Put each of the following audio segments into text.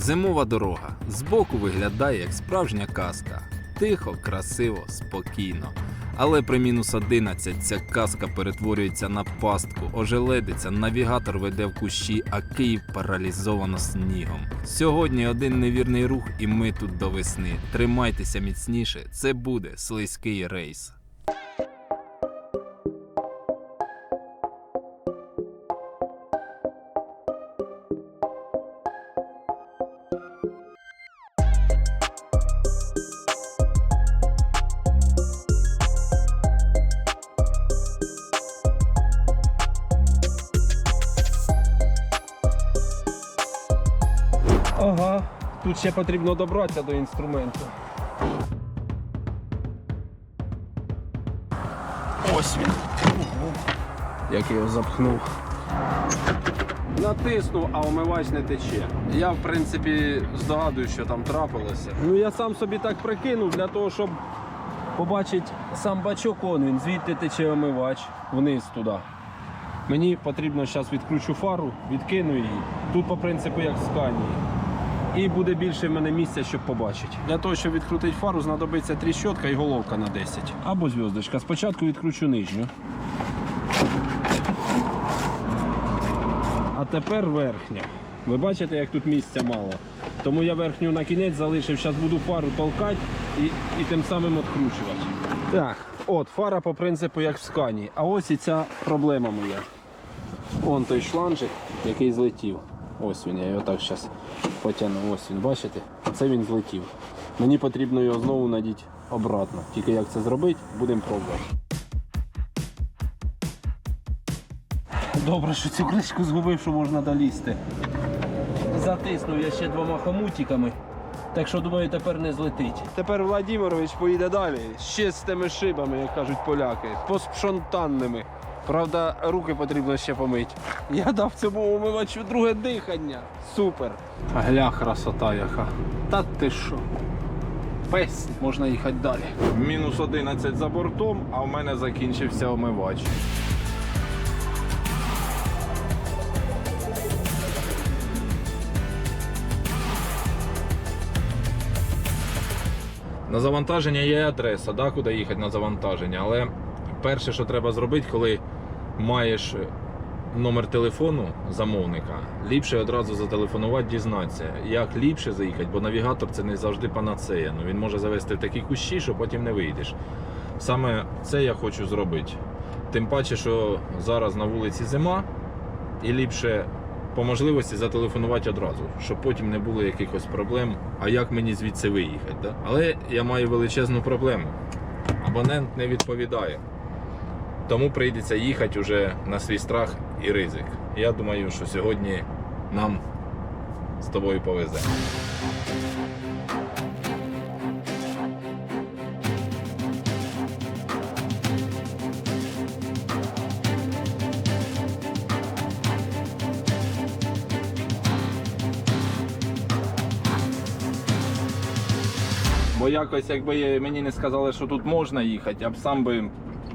Зимова дорога збоку виглядає як справжня казка. Тихо, красиво, спокійно. Але при мінус 11 ця казка перетворюється на пастку, ожеледиться, навігатор веде в кущі, а Київ паралізовано снігом. Сьогодні один невірний рух, і ми тут до весни. Тримайтеся міцніше, це буде слизький рейс. Ще потрібно добратися до інструменту. Ось він. Як я його запхнув. Натиснув, а омивач не тече. Я, в принципі, здогадую, що там трапилося. Ну я сам собі так прикинув для того, щоб побачити сам бачок, он він, звідти тече омивач вниз туди. Мені потрібно зараз відкручу фару, відкину її. Тут по принципу як в сканії. І буде більше в мене місця, щоб побачити. Для того, щоб відкрутити фару, знадобиться тріщотка і головка на 10. Або зв'язочка. Спочатку відкручу нижню. А тепер верхня. Ви бачите, як тут місця мало. Тому я верхню на кінець залишив. Зараз буду фару толкати і, і тим самим відкручувати. Так, от фара по принципу як в скані. А ось і ця проблема моя. Вон той шланжик, який злетів. Ось він, я його так зараз потягну. Ось він, бачите? Це він злетів. Мені потрібно його знову надіти обратно. Тільки як це зробити, будемо пробувати. Добре, що цю кришку згубив, що можна долізти. Затиснув я ще двома хомутиками. Так що думаю, тепер не злетить. Тепер Владимирович поїде далі. Ще з тими шибами, як кажуть поляки, поспшонтанними. Правда, руки потрібно ще помити. Я дав цьому умивачу друге дихання. Супер. Гля, красота яка. Та ти що? Пес, можна їхати далі. Мінус 11 за бортом, а в мене закінчився омивач. На завантаження є адреса, да, куди їхати на завантаження. Але перше, що треба зробити, коли маєш номер телефону замовника, ліпше одразу зателефонувати, дізнатися, як ліпше заїхати, бо навігатор це не завжди панацея. Ну, він може завести в такі кущі, що потім не вийдеш. Саме це я хочу зробити. Тим паче, що зараз на вулиці зима, і ліпше по можливості зателефонувати одразу, щоб потім не було якихось проблем. А як мені звідси виїхати? Да? Але я маю величезну проблему. Абонент не відповідає. Тому прийдеться їхати вже на свій страх і ризик. Я думаю, що сьогодні нам з тобою повезе. Бо якось, якби мені не сказали, що тут можна їхати, я б сам би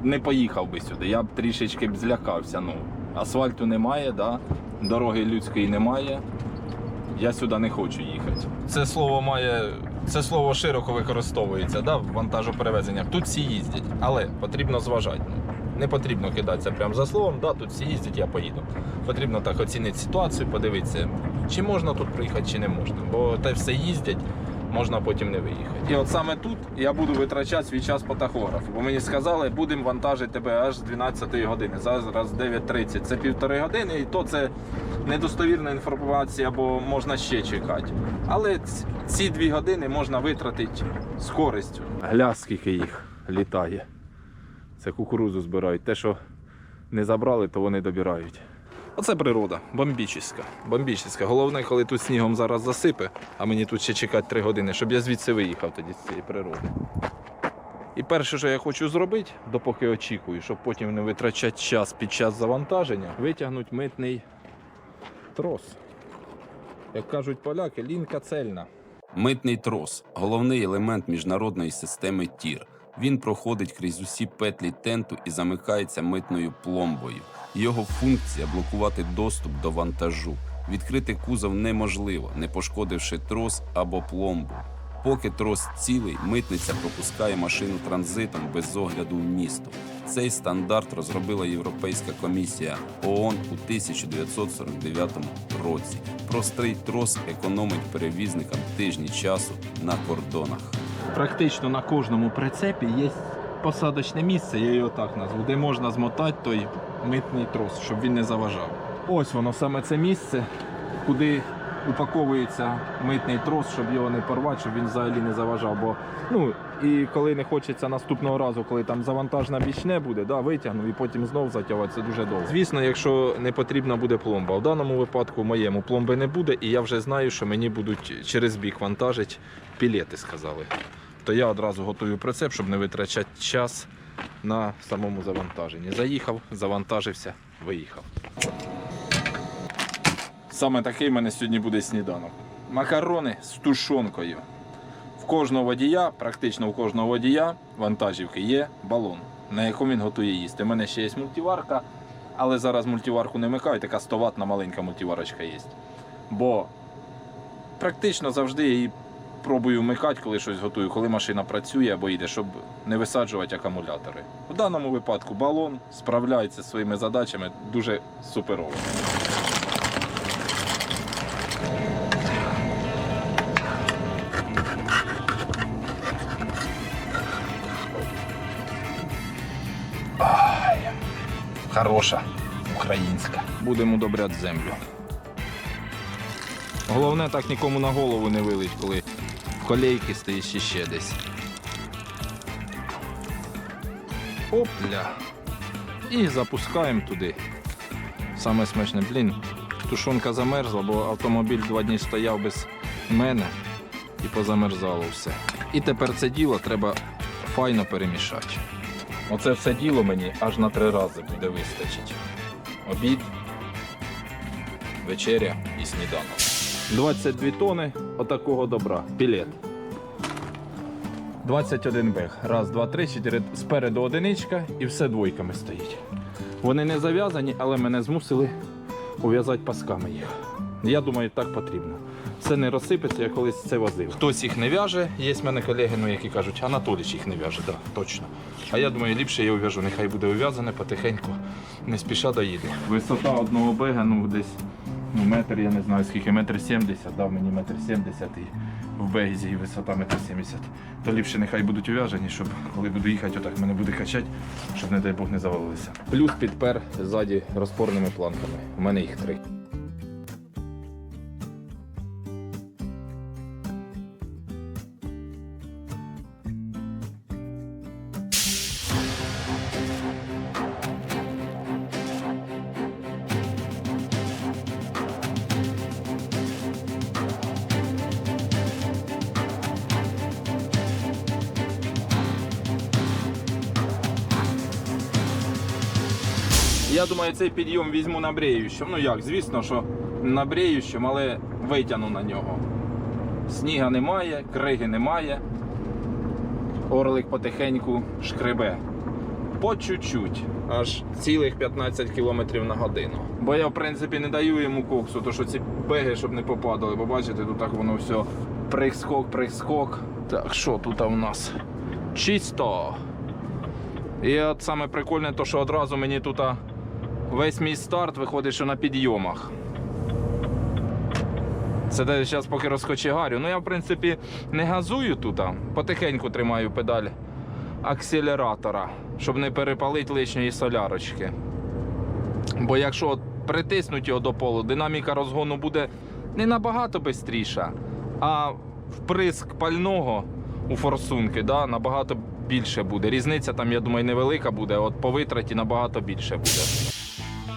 не поїхав би сюди. Я б трішечки б злякався. Ну, асфальту немає, да? дороги людської немає. Я сюди не хочу їхати. Це слово має. Це слово широко використовується да, в вантажоперевезеннях. Тут всі їздять, але потрібно зважати. Не потрібно кидатися прямо за словом, да, тут всі їздять, я поїду. Потрібно так оцінити ситуацію, подивитися, чи можна тут приїхати, чи не можна. Бо те все їздять, можна потім не виїхати. І от саме тут я буду витрачати свій час по тахографу. Бо мені сказали, будемо вантажити тебе аж з 12 години. Зараз 9.30. Це півтори години, і то це недостовірна інформація, бо можна ще чекати. Але ці дві години можна витратити з користю. Гля, скільки їх літає. Це кукурузу збирають. Те, що не забрали, то вони добирають. Оце природа, бомбічська. Бомбічська. Головне, коли тут снігом зараз засипе, а мені тут ще чекати три години, щоб я звідси виїхав тоді з цієї природи. І перше, що я хочу зробити, допоки очікую, щоб потім не витрачати час під час завантаження, витягнути митний трос. Як кажуть поляки, лінка цельна. Митний трос головний елемент міжнародної системи ТІР. Він проходить крізь усі петлі тенту і замикається митною пломбою. Його функція блокувати доступ до вантажу. Відкрити кузов неможливо, не пошкодивши трос або пломбу. Поки трос цілий, митниця пропускає машину транзитом без огляду в місто. Цей стандарт розробила Європейська комісія ООН у 1949 році. Простий трос економить перевізникам тижні часу на кордонах. Практично на кожному прицепі є посадочне місце, я його так назву, де можна змотати той митний трос, щоб він не заважав. Ось воно саме це місце, куди упаковується митний трос, щоб його не порвати, щоб він взагалі не заважав. Бо ну і коли не хочеться наступного разу, коли там завантажна бічне буде, да, витягнув і потім знов затягувати, це дуже довго. Звісно, якщо не потрібна буде пломба. В даному випадку моєму пломби не буде, і я вже знаю, що мені будуть через бік вантажити пілети, сказали. То я одразу готую прицеп, щоб не витрачати час на самому завантаженні. Заїхав, завантажився, виїхав. Саме такий в мене сьогодні буде сніданок. Макарони з тушонкою. В кожного водія, практично у кожного водія вантажівки є балон, на якому він готує їсти. У мене ще є мультиварка, але зараз мультиварку не вмикаю, така 100 ватна маленька мультиварочка є. Бо практично завжди її пробую вмикати, коли щось готую, коли машина працює або йде, щоб не висаджувати акумулятори. В даному випадку балон справляється зі своїми задачами дуже суперово. Хороша, українська. Будемо удобряти землю. Головне так нікому на голову не вилить, коли в колейки стоїть чи ще десь. Опля. І запускаємо туди. Саме смачне, блін, тушонка замерзла, бо автомобіль два дні стояв без мене і позамерзало все. І тепер це діло треба файно перемішати. Оце все діло мені аж на три рази буде вистачить. Обід, вечеря і сніданок. 22 тони отакого добра. Білет. 21 бег. Раз, два, три, чотири. Спереду одиничка і все двойками стоїть. Вони не зав'язані, але мене змусили ув'язати пасками їх. Я думаю, так потрібно. Це не розсипеться, я колись це возив. Хтось їх не в'яже, є в мене колеги, ну, які кажуть, Анатоліч їх не в'яже, так, точно. А я думаю, ліпше я ув'яжу, нехай буде ув'язане потихеньку, не спіша доїде. Висота одного бега, ну десь ну, метр, я не знаю скільки, метр сімдесят, дав мені метр сімдесят і в безі і висота метр сімдесят. То ліпше нехай будуть ув'яжені, щоб коли буду їхати, отак мене буде качати, щоб, не дай Бог, не завалилися. Плюс підпер ззаді розпорними планками. У мене їх три. Я думаю, цей підйом візьму на бреючому. Ну як, звісно, що на бреючому, але витягну на нього. Сніга немає, криги немає. Орлик потихеньку шкребе. По чуть-чуть, аж цілих 15 км на годину. Бо я, в принципі, не даю йому коксу, то що ці беги, щоб не попадали. Бо бачите, тут так воно все прих-скок, прих-скок. Так, що тут у нас? Чисто. І от саме прикольне, то що одразу мені тут весь мій старт виходить, що на підйомах. Це де зараз поки розкочегарю. Ну я в принципі не газую тут, а потихеньку тримаю педаль акселератора, щоб не перепалити лишньої солярочки. Бо якщо от притиснуть його до полу, динаміка розгону буде не набагато швидша, а вприск пального у форсунки да, набагато більше буде. Різниця там, я думаю, невелика буде, от по витраті набагато більше буде.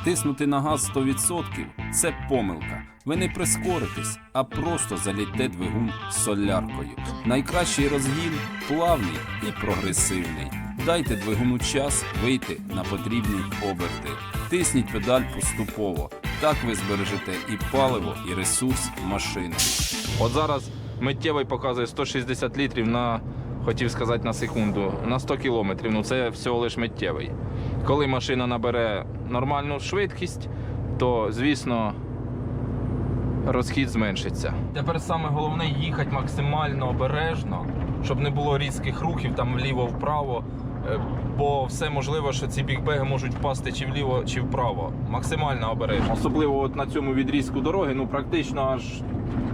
Тиснути на газ 100% – це помилка. Ви не прискоритесь, а просто заліте двигун соляркою. Найкращий розгін плавний і прогресивний. Дайте двигуну час вийти на потрібні оберти. Тисніть педаль поступово. Так ви збережете і паливо, і ресурс машини. От зараз миттєвий показує 160 літрів на, хотів сказати, на секунду, на 100 кілометрів. Ну це всього лише миттєвий. Коли машина набере нормальну швидкість, то звісно розхід зменшиться. Тепер саме головне їхати максимально обережно, щоб не було різких рухів там вліво-вправо. е, Бо все можливо, що ці бікбеги можуть впасти чи вліво, чи вправо. Максимально обережно. Особливо от на цьому відрізку дороги, ну практично аж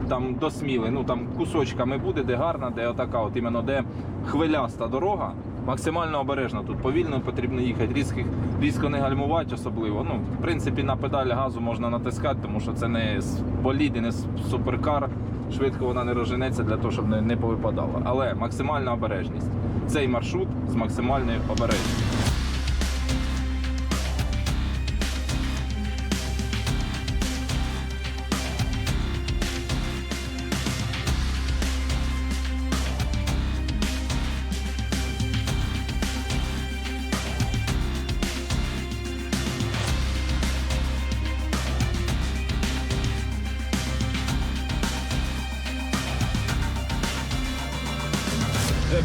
там до сміли. Ну там кусочками буде, де гарна, де отака, от іменно де хвиляста дорога. Максимально обережно тут повільно потрібно їхати, різких, різко не гальмувати особливо. Ну, в принципі, на педаль газу можна натискати, тому що це не болід і не суперкар. Швидко вона не розженеться для того, щоб не, не повипадала. Але максимальна обережність. Цей маршрут з максимальною обережністю.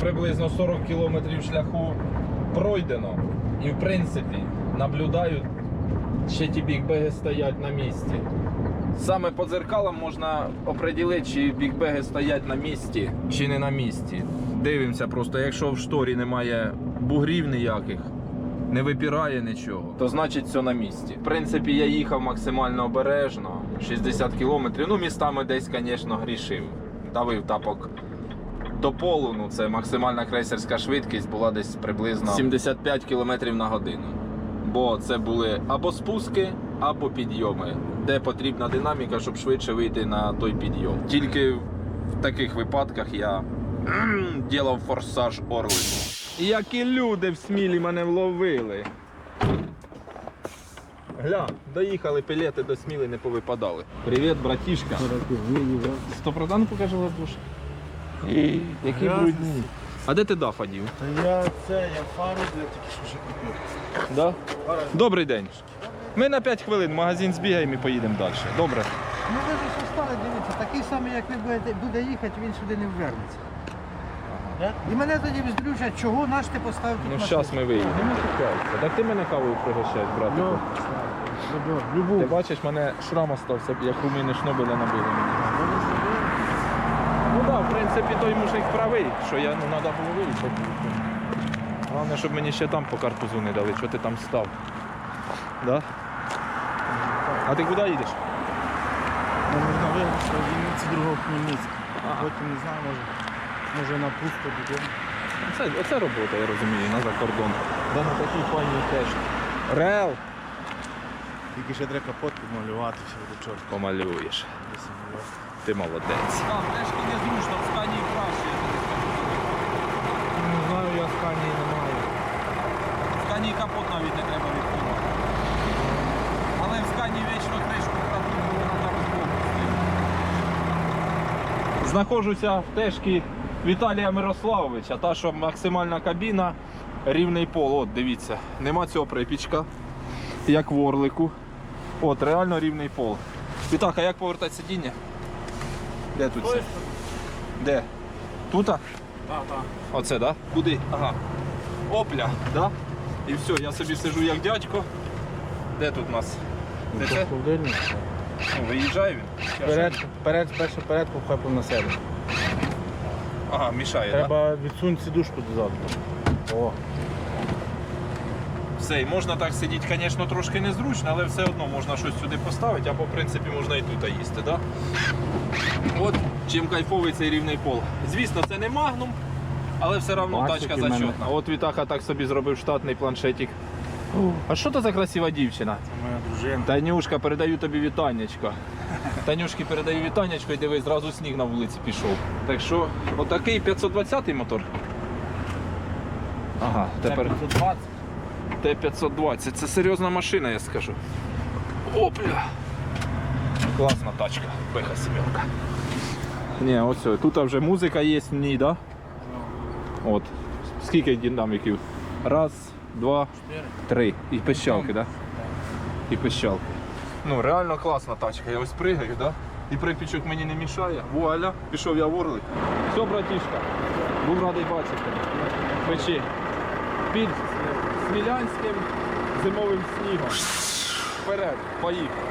Приблизно 40 кілометрів шляху пройдено. І в принципі наблюдаю, ще ті бікбеги стоять на місці. Саме по дзеркалам можна оприділити, чи бікбеги стоять на місці, чи не на місці. Дивимося просто, якщо в шторі немає бугрів ніяких, не випірає нічого, то значить все на місці. В принципі, я їхав максимально обережно, 60 кілометрів. Ну, містами десь, звісно, грішив. Давив тапок до полу, ну це максимальна крейсерська швидкість була десь приблизно 75 км на годину. Бо це були або спуски, або підйоми, де потрібна динаміка, щоб швидше вийти на той підйом. Тільки в таких випадках я ділав форсаж орлику. Які люди в смілі мене вловили. Гля, доїхали пілети до сміли, не повипадали. Привіт, братішка. Стопроцентно покажи ладуш. Які брудні. А де ти дафа дів? Та я це, я фару для тільки що вже купив. Да? Добрий день. Ми на 5 хвилин в магазин збігаємо і поїдемо далі. Добре. Ну ви ж що стали, дивіться, такий самий, як ви будете, буде їхати, він сюди не ввернеться. Да? І мене тоді вздрючать, чого наш ти поставив тут Ну машину? зараз ми виїдемо. Не чекайся. Так ти мене кавою пригощаєш, братику. Ну. Ти бачиш, мене шрам остався, як руміни шнобеля набили мені. Ну в принципі, той мужик правий, що я ну, треба було виїхати. Головне, щоб мені ще там по картузу не дали, що ти там став. Да? А ти куди їдеш? Нам можна виграти Вінниці другого Хмельницька. А потім не знаю, може, може на пусто додому. Це, оце робота, я розумію, на закордон. Да на такій файній теж. Рел! Тільки ще треба капот підмалювати, все до чорта. Помалюєш. Ти молодець. Так, трошки незручно, в стані краще. Не знаю, я сканії не маю. В стані капот навіть не треба відкривати. Але в стані вічно кришку там. Знаходжуся в тежкі Віталія Мирославовича. Та, що максимальна кабіна, рівний пол. От, дивіться, нема цього припічка, як в орлику. От, реально рівний пол. Вітак, а як повертати сидіння? Де тут це? Де? Тута? Так, так. Оце, да? Куди? Ага. Опля, да? І все, я собі сижу як дядько. Де тут у нас? Де це? Ну, виїжджає він? Вперед, вперед, спершу вперед, похай на себе. Ага, мішає, так? Да? Треба відсунути сідушку дозаду. О, Все, і можна так сидіти, звісно, трошки незручно, але все одно можна щось сюди поставити, або в принципі можна і тут їсти. Да? От чим кайфовий цей рівний пол. Звісно, це не магнум, але все одно тачка зачетна. От Вітаха так собі зробив штатний планшетик. А що це за красива дівчина? це моя дружина. Танюшка, передаю тобі вітаннячко. Танюшки передаю вітаннячко і диви, зразу сніг на вулиці пішов. Так що, отакий 520 мотор. Ага, тепер. 520. Т-520. Це серйозна машина, я скажу. Опля! Класна тачка, беха сімерка. Ні, ось ось, тут вже музика є в ній, да? От. Скільки динаміків? Раз, два, три. І пищалки, да? І пищалки. Ну, реально класна тачка. Я ось пригаю, да? І припічок мені не мішає. Вуаля, пішов я в орлик. Все, братішка, був радий бачити. Печи. Під Смілянським зимовим снігом. Вперед, поїхали.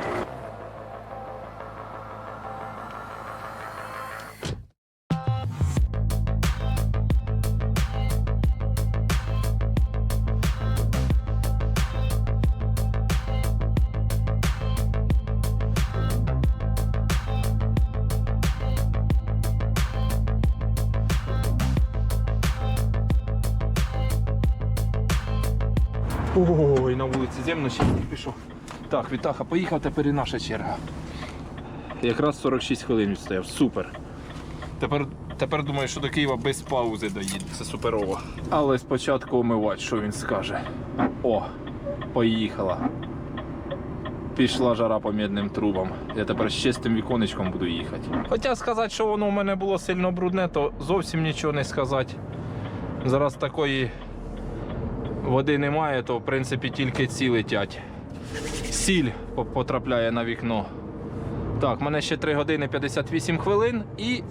Ще не пішов. Так, Вітаха, поїхав, тепер і наша черга. Якраз 46 хвилин відстояв. Супер. Тепер, тепер думаю, що до Києва без паузи доїде. Це суперово. Але спочатку омивати, що він скаже. О, поїхала. Пішла жара по мідним трубам. Я тепер з чистим віконечком буду їхати. Хоча сказати, що воно у мене було сильно брудне, то зовсім нічого не сказати. Зараз такої води немає, то в принципі тільки ці летять. Сіль потрапляє на вікно. Так, в мене ще 3 години 58 хвилин і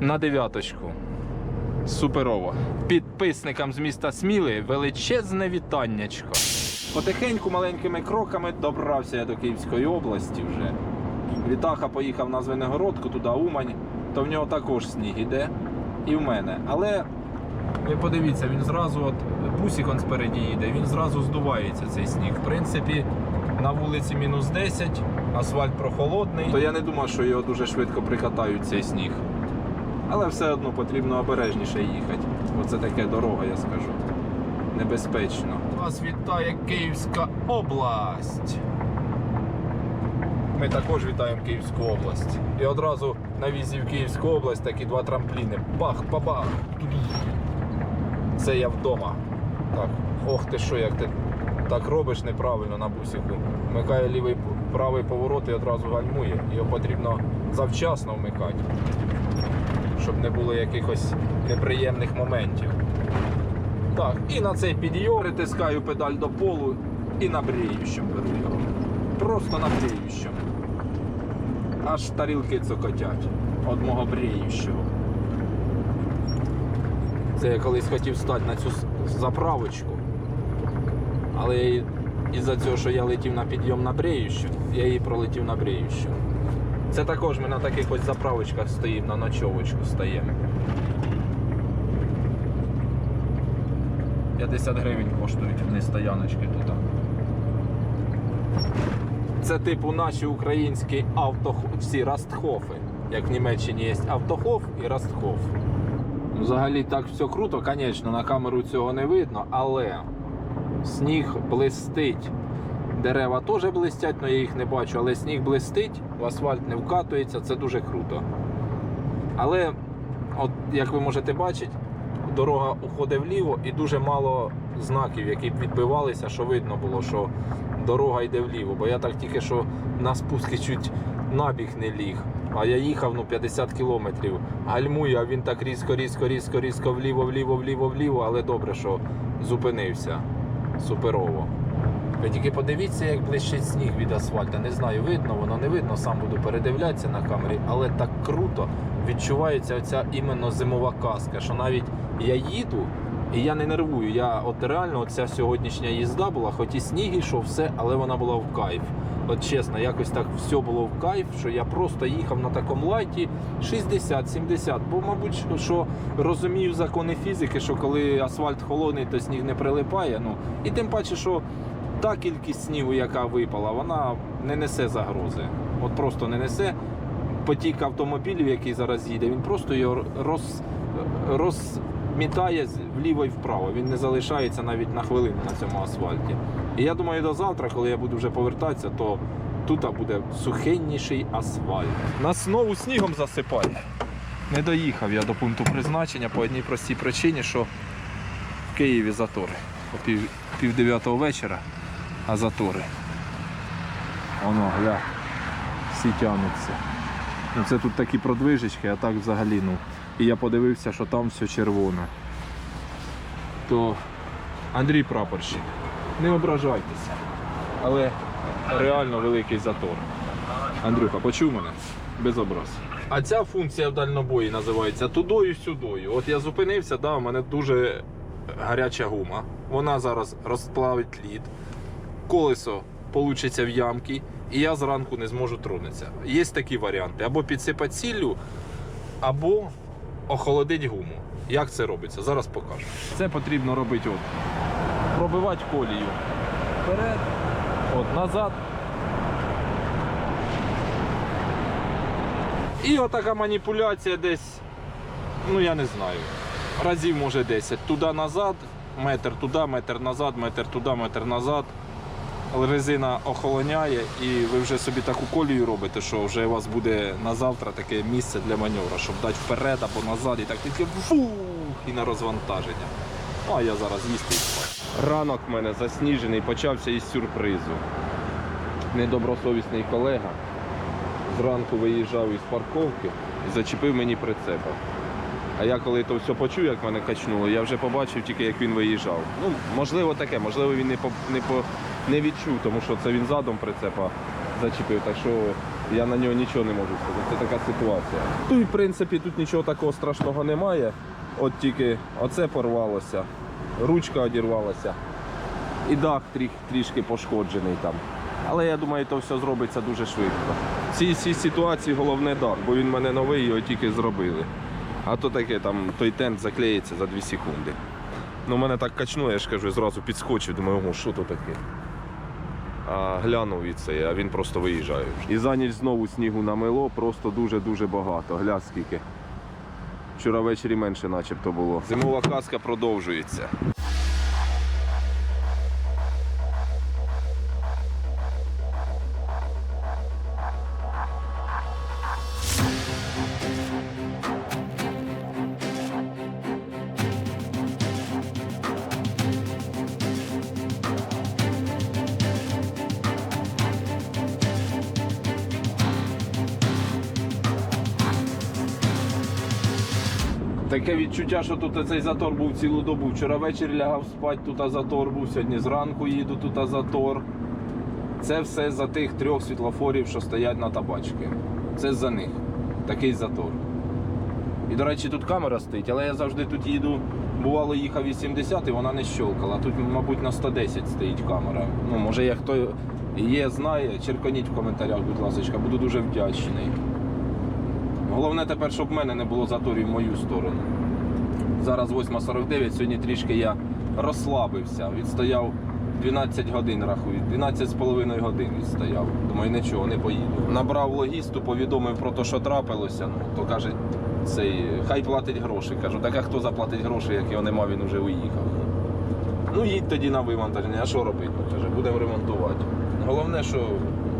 на дев'яточку. Суперово. Підписникам з міста Сміли величезне вітаннячко. Потихеньку маленькими кроками добрався я до Київської області вже. Вітаха поїхав на Звенигородку, туди Умань, то в нього також сніг іде. І в мене. Але ви подивіться, він зразу, от бусик он спереді їде, він зразу здувається цей сніг. В принципі, на вулиці мінус 10, асфальт прохолодний. То я не думав, що його дуже швидко прикатають цей сніг. Але все одно потрібно обережніше їхати. Оце таке дорога, я скажу. Небезпечно. Вас вітає Київська область. Ми також вітаємо Київську область. І одразу на візі в Київську область такі два трампліни. Бах, бабах. Це я вдома. Так, ох ти що, як ти так робиш неправильно на бусику. Вмикає лівий правий поворот і одразу гальмує. Його потрібно завчасно вмикати, щоб не було якихось неприємних моментів. Так, і на цей підйом притискаю педаль до полу і на беру його. Просто на. Аж тарілки цокотять від мого бреющого. Це я колись хотів стати на цю заправочку. Але із-за цього, що я летів на підйом на бреющу, я її пролетів на бреющу. Це також ми на таких ось заправочках стоїмо, на ночовочку стаємо. 50 гривень коштують вони стояночки тут. Це типу наші українські авто всі растхофи. Як в Німеччині є автохоф і растхоф. Взагалі так все круто, звісно, на камеру цього не видно, але сніг блистить. Дерева теж блистять, але я їх не бачу, але сніг блистить, в асфальт не вкатується, це дуже круто. Але, от як ви можете бачити, дорога уходить вліво і дуже мало знаків, які б відбивалися, що видно було, що дорога йде вліво. Бо я так тільки що на спуски чуть набіг не ліг. А я їхав ну 50 кілометрів. Гальмую, а він так різко, різко, різко, різко вліво, вліво, вліво, вліво, але добре, що зупинився. Суперово. Ви тільки подивіться, як блищить сніг від асфальта. Не знаю, видно, воно не видно, сам буду передивлятися на камері, але так круто відчувається оця іменно зимова казка, що навіть я їду і я не нервую. Я от реально оця сьогоднішня їзда була, хоч і сніг йшов, все, але вона була в кайф. От чесно, якось так все було в кайф, що я просто їхав на такому лайті 60-70. Бо, мабуть, що- розумію закони фізики, що коли асфальт холодний, то сніг не прилипає. Ну і тим паче, що та кількість снігу, яка випала, вона не несе загрози. От просто не несе. Потік автомобілів, який зараз їде, він просто його роз, розмітає з- вліво і вправо. Він не залишається навіть на хвилину на цьому асфальті. І я думаю, до завтра, коли я буду вже повертатися, то тут буде сухенніший асфальт. Нас знову снігом засипає. Не доїхав я до пункту призначення по одній простій причині, що в Києві затори. О пів, пів дев'ятого вечора, а затори. Воно, гля, всі тягнуться. Ну, це тут такі продвижечки, а так взагалі, ну. І я подивився, що там все червоне. То Андрій прапорщик, не ображайтеся. Але реально великий затор. Андрюха, почув мене? Без образ. А ця функція в дальнобої називається тудою сюдою. От я зупинився, да, у мене дуже гаряча гума. Вона зараз розплавить лід, колесо получиться в ямки, і я зранку не зможу тронутися. Є такі варіанти: або підсипати сіллю, або охолодить гуму. Як це робиться? Зараз покажу. Це потрібно робити от. Пробивати колію. Вперед, от назад. І отака маніпуляція десь, ну я не знаю, разів може 10. Туди-назад, метр туди, метр назад, метр туди, метр назад. Резина охолоняє і ви вже собі таку колію робите, що вже у вас буде на завтра таке місце для маневру, щоб дати вперед або назад і так тільки фух, і на розвантаження. Ну, а я зараз їсти. Ранок в мене засніжений, почався із сюрпризу. Недобросовісний колега зранку виїжджав із парковки і зачепив мені прицепа. А я коли то все почув, як мене качнуло, я вже побачив тільки, як він виїжджав. Ну, можливо, таке, можливо, він не по, не, по, не відчув, тому що це він задом прицепа зачепив, так що я на нього нічого не можу сказати. Це така ситуація. Ну і в принципі тут нічого такого страшного немає. От тільки оце порвалося, ручка одірвалася. І дах трі- трішки пошкоджений там. Але я думаю, то все зробиться дуже швидко. В цій, ситуації головне дах, бо він в мене новий, його тільки зробили. А то таке там той тент заклеїться за 2 секунди. Ну, мене так качнуло, я ж кажу, зразу підскочив, думаю, що то таке. А глянув і це, а він просто виїжджає. вже. І за ніч знову снігу намило, просто дуже-дуже багато. Гля скільки. Вчора ввечері менше начебто було. Зимова казка продовжується. Таке відчуття, що тут цей затор був цілу добу. Вчора ввечері лягав спати, тут затор був, сьогодні зранку їду, тут затор. Це все за тих трьох світлофорів, що стоять на табачки. Це за них. Такий затор. І, до речі, тут камера стоїть, але я завжди тут їду. Бувало, їхав 80 і вона не щолкала. Тут, мабуть, на 110 стоїть камера. Ну, може, як хто є, знає, черканіть в коментарях, будь ласка, буду дуже вдячний. Головне тепер, щоб в мене не було заторів в мою сторону. Зараз 8.49, сьогодні трішки я розслабився. Відстояв 12 годин, рахую, 12,5 годин відстояв. Думаю, нічого, не поїду. Набрав логісту, повідомив про те, що трапилося. Ну, то каже, цей, хай платить гроші. Кажу, так а хто заплатить гроші, як його нема, він вже уїхав. Ну їдь тоді на вивантаження, а що робити? Каже, будемо ремонтувати. Головне, що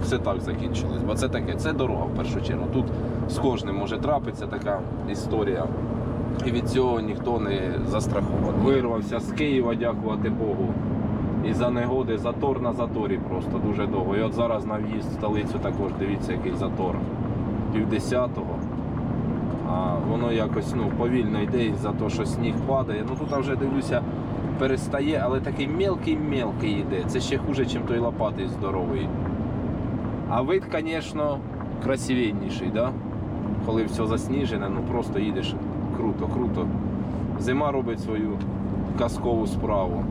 все так закінчилось, бо це таке, це дорога в першу чергу. Тут з кожним може трапитися така історія. І від цього ніхто не застрахований. Вирвався з Києва, дякувати Богу. І за негоди затор на заторі просто дуже довго. І от зараз на в'їзд в столицю також дивіться, який затор. Півдесятого. А воно якось ну, повільно йде із-за того, що сніг падає. Ну тут вже дивлюся, перестає, але такий мелкий-мелкий йде. Це ще хуже, ніж той лопатий здоровий. А вид, звісно, красивенніший, да? коли все засніжене, ну просто їдеш круто, круто. Зима робить свою казкову справу.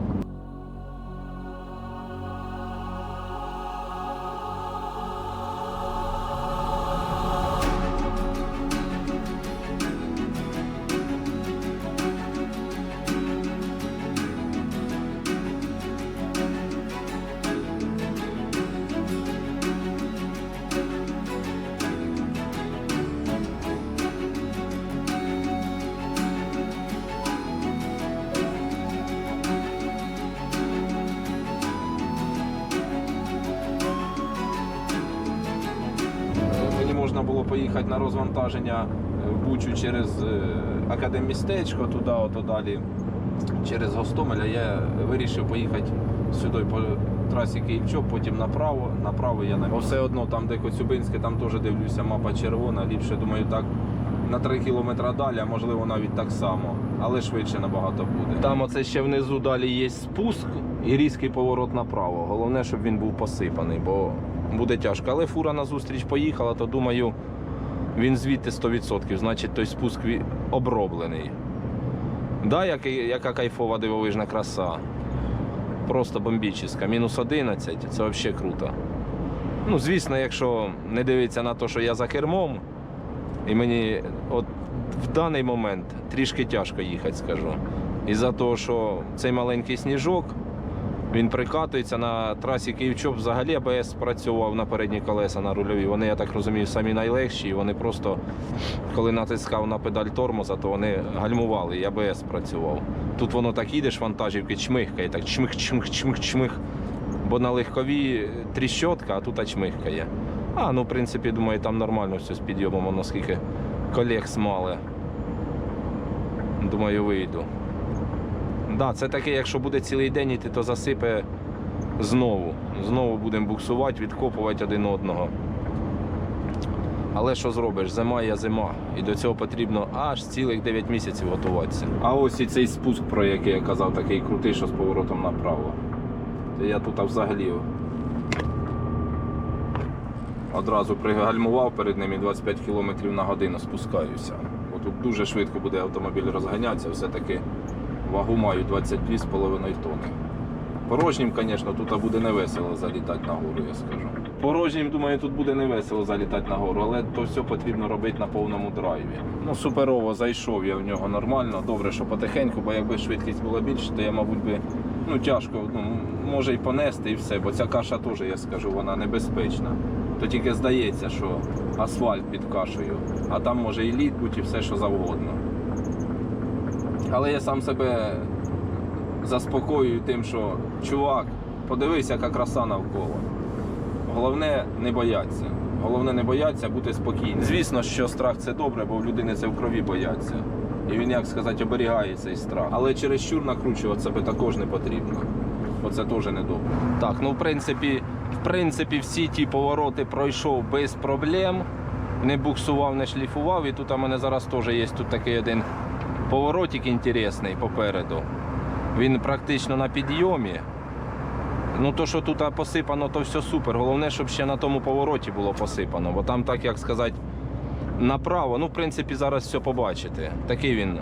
Поїхати на розвантаження е, в Бучу через е, Академмістечко, туди, ото далі, через Гостомеля. Я вирішив поїхати сюди по трасі Київ-Чоп, потім направо. Направо я на все одно, там, де Коцюбинське, там теж дивлюся, мапа червона. Ліпше думаю, так на 3 кілометри далі, а можливо навіть так само, але швидше набагато буде. Там оце ще внизу далі є спуск і різкий поворот направо. Головне, щоб він був посипаний, бо буде тяжко. Але фура назустріч поїхала, то думаю, він звідти 100%, значить той спуск оброблений. Да, який- яка кайфова дивовижна краса. Просто бомбічна. Мінус 11, це взагалі круто. Ну, звісно, якщо не дивитися на те, що я за кермом, і мені от в даний момент трішки тяжко їхати, скажу. І за того, що цей маленький сніжок, Він прикатується на трасі Київ-Чоп взагалі АБС працював на передні колеса на рульові. Вони, я так розумію, самі найлегші. Вони просто, коли натискав на педаль тормоза, то вони гальмували і АБС працював. Тут воно так їдеш, вантажівки чмихкає, так чмих, чмих, чмих, чмих. Бо на легкові тріщотка, а тут чмихкає. А, ну, в принципі, думаю, там нормально все з підйомом, воно скільки колег смали. Думаю, вийду. Да, це таке, якщо буде цілий день іти, то засипе знову. Знову будемо буксувати, відкопувати один одного. Але що зробиш? Зима є зима. І до цього потрібно аж цілих 9 місяців готуватися. А ось і цей спуск, про який я казав, такий крутий, що з поворотом направо. То я тут взагалі одразу пригальмував перед ним і 25 км на годину спускаюся. Бо тут дуже швидко буде автомобіль розганятися, все-таки вагу маю 22,5 тонни. Порожнім, звісно, тут буде не весело залітати на гору, я скажу. Порожнім, думаю, тут буде не весело залітати на гору, але то все потрібно робити на повному драйві. Ну, суперово зайшов я в нього нормально. Добре, що потихеньку, бо якби швидкість була більше, то я, мабуть, би ну, тяжко, ну, може й понести і все, бо ця каша теж, я скажу, вона небезпечна. То тільки здається, що асфальт під кашею, а там може і лід бути, і все, що завгодно. Але я сам себе заспокоюю тим, що чувак, подивись, яка краса навколо. Головне не бояться. Головне не бояться, бути спокійним. Звісно, що страх це добре, бо в людини це в крові бояться. І він, як сказати, оберігає цей страх. Але чересчур накручувати себе також не потрібно. Бо це теж не добре. Так, ну в принципі, в принципі, всі ті повороти пройшов без проблем. Не буксував, не шліфував. І тут у мене зараз теж є тут такий один поворотик інтересний попереду. Він практично на підйомі. Ну, то, що тут посипано, то все супер. Головне, щоб ще на тому повороті було посипано, бо там, так як сказати, направо, ну, в принципі, зараз все побачите. Такий він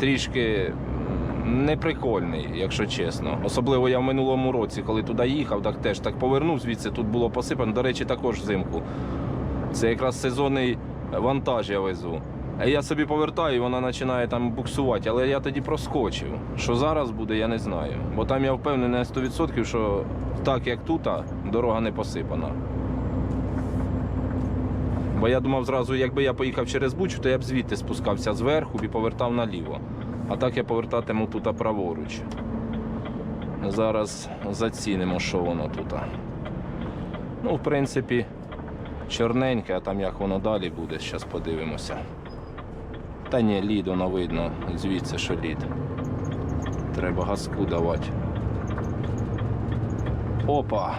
трішки неприкольний, якщо чесно. Особливо я в минулому році, коли туди їхав, так теж так повернув звідси, тут було посипано. До речі, також взимку. Це якраз сезонний вантаж я везу. А я собі повертаю, і вона починає там буксувати, але я тоді проскочив. Що зараз буде, я не знаю. Бо там я впевнений на 100%, що так як тут, дорога не посипана. Бо я думав зразу, якби я поїхав через Бучу, то я б звідти спускався зверху і повертав наліво. А так я повертатиму тут праворуч. Зараз зацінимо, що воно тут. Ну, в принципі, чорненьке, а там як воно далі буде, зараз подивимося. Та ні, лід воно видно, звідси, що лід. Треба газку давати. Опа!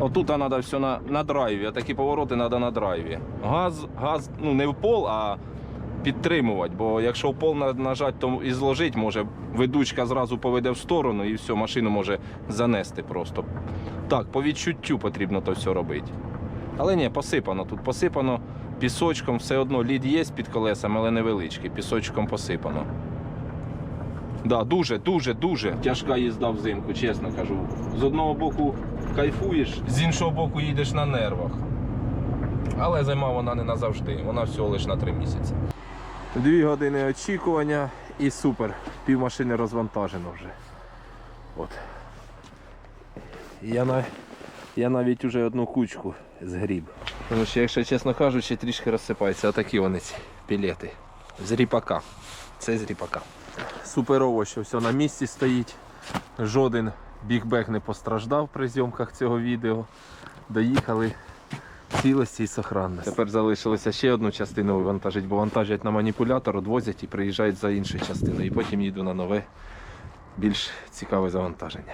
Отут треба все на, на драйві, а такі повороти треба на драйві. Газ, газ, ну не в пол, а підтримувати, бо якщо в пол нажати, то і зложить, може ведучка зразу поведе в сторону і все, машину може занести просто. Так, по відчуттю потрібно то все робити. Але ні, посипано. Тут посипано пісочком, все одно лід є під колесами, але невеличкий. Пісочком посипано. Да, дуже, дуже, дуже тяжка їзда взимку, чесно кажу. З одного боку кайфуєш, з іншого боку їдеш на нервах. Але зима вона не назавжди, вона всього лише на три місяці. Дві години очікування і супер. Пів машини розвантажено вже. От. Я, на... Я навіть уже одну кучку згріб. Тому що, якщо чесно кажучи, трішки розсипаються. Отакі вони ці білети. З ріпака. Це з ріпака. Суперово, що все на місці стоїть. Жоден бікбек не постраждав при зйомках цього відео. Доїхали в цілості і сохранності. Тепер залишилося ще одну частину вивантажити, бо вантажать на маніпулятор, відвозять і приїжджають за іншу частину. І потім їду на нове, більш цікаве завантаження.